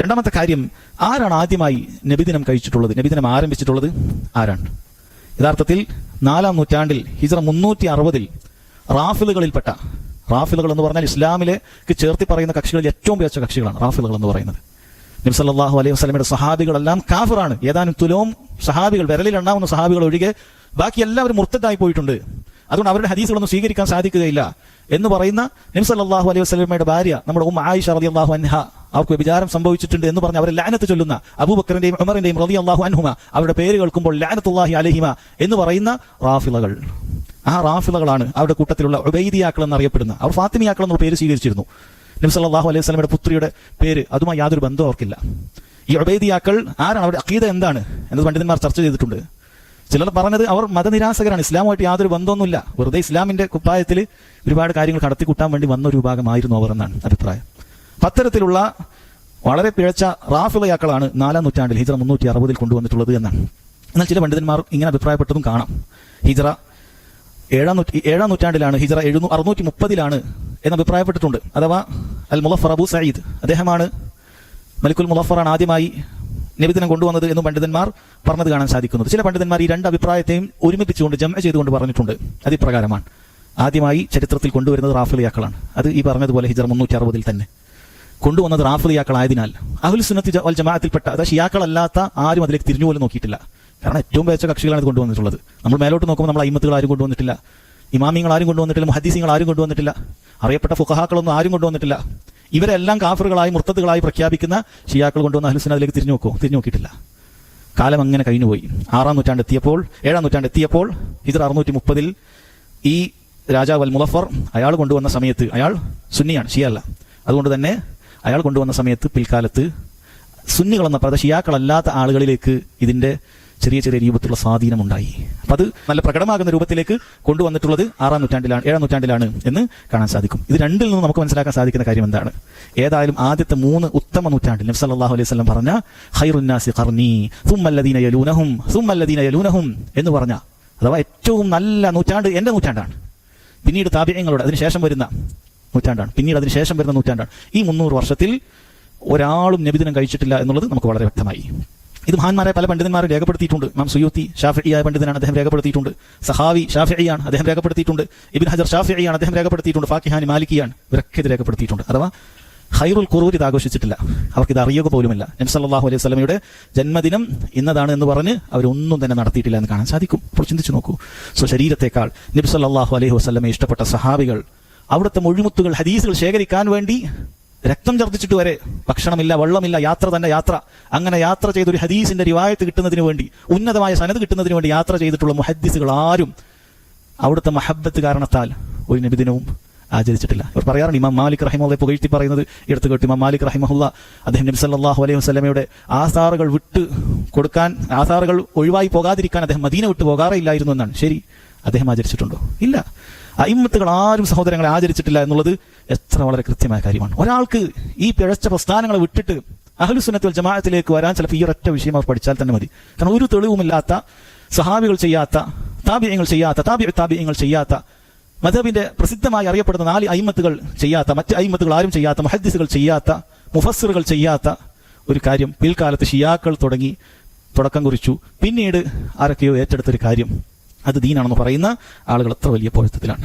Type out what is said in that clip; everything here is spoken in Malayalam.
രണ്ടാമത്തെ കാര്യം ആരാണ് ആദ്യമായി നബിദിനം കഴിച്ചിട്ടുള്ളത്? നബിദിനം ആരംഭിച്ചിട്ടുള്ളത്? ആരാണ്? യഥാർത്ഥത്തിൽ നാലാം നൂറ്റാണ്ടിൽ ഹിജറ മുന്നൂറ്റി അറുപതിൽ റാഫിലുകളിൽപ്പെട്ട റാഫിലുകൾ എന്ന് പറഞ്ഞാൽ ഇസ്ലാമിലേക്ക് ചേർത്തി പറയുന്ന കക്ഷികളിൽ ഏറ്റവും മികച്ച കക്ഷികളാണ് റാഫിലുകൾ എന്ന് പറയുന്നത്. നബ്സല്ലാഹു അലൈഹി വസ്ലമിയുടെ സഹാബികളെല്ലാം കാഫിറാണ്. ഏതാനും തുലവും സഹാബികൾ വിരലിൽ എണ്ണാവുന്ന സഹാബികൾ ഒഴികെ ബാക്കി എല്ലാവരും മുർത്തതായി പോയിട്ടുണ്ട്. അതുകൊണ്ട് അവരുടെ ഹദീസുകളൊന്നും സ്വീകരിക്കാൻ സാധിക്കുകയില്ല എന്ന് പറയുന്ന നബ്സല്ലാഹു അലൈഹി വസ്ലമയുടെ ഭാര്യ നമ്മുടെ ഉമ്മ ആയിഷ അലി അള്ളാഹു അൻഹ അവർക്ക് വിചാരം സംഭവിച്ചിട്ടുണ്ട് എന്ന് പറഞ്ഞ് അവരെ ലാനത്ത് ചൊല്ലുന്ന അബൂബക്കറിന്റെയും ഉമറിന്റെയും റബി അള്ളാഹു അൻഹുമ അവരുടെ പേര് കേൾക്കുമ്പോൾ ലാനത്തുല്ലാഹി അലഹിമ എന്ന് പറയുന്ന റാഫിളകൾ. ആ റാഫിളകളാണ് അവരുടെ കൂട്ടത്തിലുള്ള ഉബൈദിയാക്കൾ എന്നറിയപ്പെടുന്ന. അവർ ഫാത്തിമിയാക്കൾ എന്നുള്ള പേര് സ്വീകരിച്ചിരുന്നു. നബി സല്ലല്ലാഹു അലൈഹി സ്വലമയുടെ പുത്രിയുടെ പേര് അതുമായി യാതൊരു ബന്ധവും അവർക്കില്ല. ഈ ഉബൈദിയാക്കൾ ആരാണ്? അവരുടെ അക്കീത എന്താണ്? എന്ന് പണ്ഡിതന്മാർ ചർച്ച ചെയ്തിട്ടുണ്ട്. ചിലർ പറഞ്ഞത് അവർ മതനിരാസകരാണ്. ഇസ്ലാമുമായിട്ട് യാതൊരു ബന്ധമൊന്നുമില്ല. വെറുതെ ഇസ്ലാമിന്റെ കുപ്പായത്തിൽ ഒരുപാട് കാര്യങ്ങൾ കടത്തിക്കൂട്ടാൻ വേണ്ടി വന്ന ഒരു വിഭാഗമായിരുന്നു അവർ എന്നാണ് അഭിപ്രായം. അത്തരത്തിലുള്ള വളരെ പിഴച്ച റാഫിളയാക്കളാണ് നാലാം നൂറ്റാണ്ടിൽ ഹിജറ മുന്നൂറ്റി അറുപതിൽ കൊണ്ടുവന്നിട്ടുള്ളത് എന്നാണ്. എന്നാൽ ചില പണ്ഡിതന്മാർ ഇങ്ങനെ അഭിപ്രായപ്പെട്ടതും കാണാം. ഹിജറ ഏഴാം നൂറ്റി ഏഴാം നൂറ്റാണ്ടിലാണ് ഹിജറ എഴുന്നൂ അറുന്നൂറ്റി മുപ്പതിലാണ് എന്ന് അഭിപ്രായപ്പെട്ടിട്ടുണ്ട്. അഥവാ അൽ മുലഫർ അബു സയ്യിദ്. അദ്ദേഹമാണ് മലിക്കുൽ മുലഫറാണ് ആദ്യമായി നിബിദിനം കൊണ്ടുവന്നത് എന്ന് പണ്ഡിതന്മാർ പറഞ്ഞത് കാണാൻ സാധിക്കുന്നത് ചില പണ്ഡിതന്മാർ ഈ രണ്ട് അഭിപ്രായത്തെയും ഒരുമിപ്പിച്ചുകൊണ്ട് ജമ ചെയ്തുകൊണ്ട് പറഞ്ഞിട്ടുണ്ട്. അതിപ്രകാരമാണ് ആദ്യമായി ചരിത്രത്തിൽ കൊണ്ടുവരുന്നത് റാഫിളിയാക്കളാണ്. അത് ഈ പറഞ്ഞതുപോലെ ഹിജറ മുന്നൂറ്റി അറുപതിൽ തന്നെ. കൊണ്ടുവന്നത് റാഫിയാക്കളായതിനാൽ അഹുൽ സുന്നത്തി വൽ ജമാഅത്തിൽപ്പെട്ട അതായത് ഷിയാക്കളല്ലാത്ത ആരും അതിലേക്ക് തിരിഞ്ഞു പോലും നോക്കിയിട്ടില്ല. കാരണം ഏറ്റവും മികച്ച കക്ഷികളാണ് ഇത് കൊണ്ടുവന്നിട്ടുള്ളത്. നമ്മൾ മേലോട്ട് നോക്കുമ്പോൾ നമ്മൾ അയിമത്തുകൾ ആരും കൊണ്ടുവന്നിട്ടില്ല. ഇമാമിങ്ങൾ ആരും കൊണ്ടുവന്നിട്ടില്ല മഹദീസിങ്ങൾ ആരും കൊണ്ടുവന്നിട്ടില്ല. അറിയപ്പെട്ട ഫുഖഹാക്കളൊന്നും ആരും കൊണ്ടുവന്നിട്ടില്ല. ഇവരെല്ലാം കാഫറുകളായി മുർത്തത്തുകളായി പ്രഖ്യാപിക്കുന്ന ഷിയാക്കൾ കൊണ്ടുവന്ന അഹ്ലുസിനെ അതിലേക്ക് തിരിഞ്ഞു നോക്കുമോ തിരിഞ്ഞു നോക്കിയിട്ടില്ല. കാലം അങ്ങനെ കഴിഞ്ഞുപോയി. ആറാം നൂറ്റാണ്ട് എത്തിയപ്പോൾ ഏഴാം നൂറ്റാണ്ട് എത്തിയപ്പോൾ ഹിജർ അറുന്നൂറ്റി മുപ്പതിൽ ഈ രാജാവ് അൽ മുലഫർ അയാൾ കൊണ്ടുവന്ന സമയത്ത് അയാൾ സുന്നിയാണ് ഷിയല്ല അതുകൊണ്ട് തന്നെ അയാൾ കൊണ്ടുവന്ന സമയത്ത് പിൽക്കാലത്ത് സുന്നികളെന്ന പദ ഷിയാക്കളല്ലാത്ത ആളുകളിലേക്ക് ഇതിന്റെ ചെറിയ ചെറിയ രൂപത്തിലുള്ള സ്വാധീനം ഉണ്ടായി അപ്പൊ അത് നല്ല പ്രകടമാകുന്ന രൂപത്തിലേക്ക് കൊണ്ടുവന്നിട്ടുള്ളത് ആറാം നൂറ്റാണ്ടിലാണ് ഏഴാം നൂറ്റാണ്ടിലാണ് എന്ന് കാണാൻ സാധിക്കും. ഇത് രണ്ടിൽ നിന്ന് നമുക്ക് മനസ്സിലാക്കാൻ സാധിക്കുന്ന കാര്യം എന്താണ്? ഏതായാലും ആദ്യത്തെ മൂന്ന് ഉത്തമ നൂറ്റാണ്ടിൽ നബ്സ് സല്ലല്ലാഹു അലൈഹി സ്വലം പറഞ്ഞ ഹൈറുന്നാസി ഖർണി സുമ്മല്ലദീന യലൂനഹും സുമ്മല്ലദീന യലൂനഹും എന്ന് പറഞ്ഞ അഥവാ ഏറ്റവും നല്ല നൂറ്റാണ്ട് എന്റെ നൂറ്റാണ്ടാണ്. പിന്നീട് താപ്യങ്ങളോട് അതിനുശേഷം വരുന്ന നൂറ്റാണ്ടാണ്. പിന്നീട് അതിനുശേഷം വരുന്ന നൂറ്റാണ്ടാണ്. ഈ മുന്നൂറ് വർഷത്തിൽ ഒരാളും നബിദിനം കഴിച്ചിട്ടില്ല എന്നുള്ളത് നമുക്ക് വളരെ വ്യക്തമായി. ഇത് മഹാന്മാരായ പല പണ്ഡിതന്മാരും രേഖപ്പെടുത്തിയിട്ടുണ്ട്. മാം സുയൂത്തി ഷാഫിയായ പണ്ഡിതനാണ് അദ്ദേഹം രേഖപ്പെടുത്തിയിട്ടുണ്ട്. സഹാവി ഷാഫിയാണ് അദ്ദേഹം രേഖപ്പെടുത്തിയിട്ടുണ്ട്. ഇബിൻ ഹജർ ഷാഫിയാണ് അദ്ദേഹം രേഖപ്പെടുത്തിയിട്ടുണ്ട്. ഫാക്കിഹാനി മാലിക്കിയാണ് ഇവരൊക്കെ ഇത് രേഖപ്പെടുത്തിയിട്ടുണ്ട്. അഥവാ ഹൈറുൽ ഖുറൂർ ഇത് ആഘോഷിച്ചിട്ടില്ല. അവർക്ക് ഇത് അറിയുക പോലുമില്ല. നബ്സല്ലാഹു അലൈഹി വസല്ലമയുടെ ജന്മദിനം ഇന്നതാണ് എന്ന് പറഞ്ഞ് അവരൊന്നും തന്നെ നടത്തിയിട്ടില്ല എന്ന് കാണാൻ സാധിക്കും. അപ്പോൾ ചിന്തിച്ചു നോക്കൂ. സോ ശരീരത്തെക്കാൾ നബ്സല്ലാഹു അലൈഹി വസ്ലമെ ഇഷ്ടപ്പെട്ട സഹാബികൾ അവിടുത്തെ മൊഴിമുത്തുകൾ ഹദീസുകൾ ശേഖരിക്കാൻ വേണ്ടി രക്തം ഛർദ്ദിച്ചിട്ട് വരെ ഭക്ഷണമില്ല വെള്ളമില്ല യാത്ര തന്നെ യാത്ര. അങ്ങനെ യാത്ര ചെയ്ത ഒരു ഹദീസിന്റെ റിവായത്ത് കിട്ടുന്നതിന് വേണ്ടി ഉന്നതമായ സനത് കിട്ടുന്നതിന് വേണ്ടി യാത്ര ചെയ്തിട്ടുള്ള മുഹദ്ദിസുകൾ ആരും അവിടുത്തെ മഹബത്ത് കാരണത്താൽ ഒരു നബിദിനവും ആചരിച്ചിട്ടില്ല. ഇവർ പറയാറുണ്ട് ഇമാം മാലിക് റഹിമുള്ള പുകഴ്ത്തി പറയുന്നത് എടുത്തു കേട്ടു ഇമാം മാലിക് റഹിമുള്ള അദ്ദേഹം നബി സല്ലല്ലാഹു അലൈഹി വസ്ലമയുടെ ആസാറുകൾ വിട്ട് കൊടുക്കാൻ ആസാറുകൾ ഒഴിവായി പോകാതിരിക്കാൻ അദ്ദേഹം മദീന വിട്ട് പോകാറേ ഇല്ലായിരുന്നു എന്നാണ്. ശരി അദ്ദേഹം ആചരിച്ചിട്ടുണ്ടോ? ഇല്ല. അയിമത്തുകൾ ആരും സഹോദരങ്ങളെ ആചരിച്ചിട്ടില്ല എന്നുള്ളത് എത്ര വളരെ കൃത്യമായ കാര്യമാണ്. ഒരാൾക്ക് ഈ പിഴച്ച പ്രസ്ഥാനങ്ങളെ വിട്ടിട്ട് അഹലുസുനത്തിൽ ജമാഅത്തിലേക്ക് വരാൻ ചിലപ്പോൾ ഈ ഒരൊറ്റ വിഷയം അവർ പഠിച്ചാൽ തന്നെ മതി. കാരണം ഒരു തെളിവുമില്ലാത്ത സഹാബികൾ ചെയ്യാത്ത താപ്യങ്ങൾ ചെയ്യാത്ത താപ്യ താപ്യങ്ങൾ ചെയ്യാത്ത മദബിന്റെ പ്രസിദ്ധമായി അറിയപ്പെടുന്ന നാല് അയിമത്തുകൾ ചെയ്യാത്ത മറ്റ് അയിമത്തുകൾ ആരും ചെയ്യാത്ത മുഹദ്ദിസുകൾ ചെയ്യാത്ത മുഫസ്സറുകൾ ചെയ്യാത്ത ഒരു കാര്യം പിൽക്കാലത്ത് ഷിയാക്കൾ തുടങ്ങി തുടക്കം കുറിച്ചു. പിന്നീട് ആരൊക്കെയോ ഏറ്റെടുത്തൊരു കാര്യം. അത് ദീനാണെന്ന് പറയുന്ന ആളുകൾ അത്ര വലിയ പോഴത്തത്തിലാണ്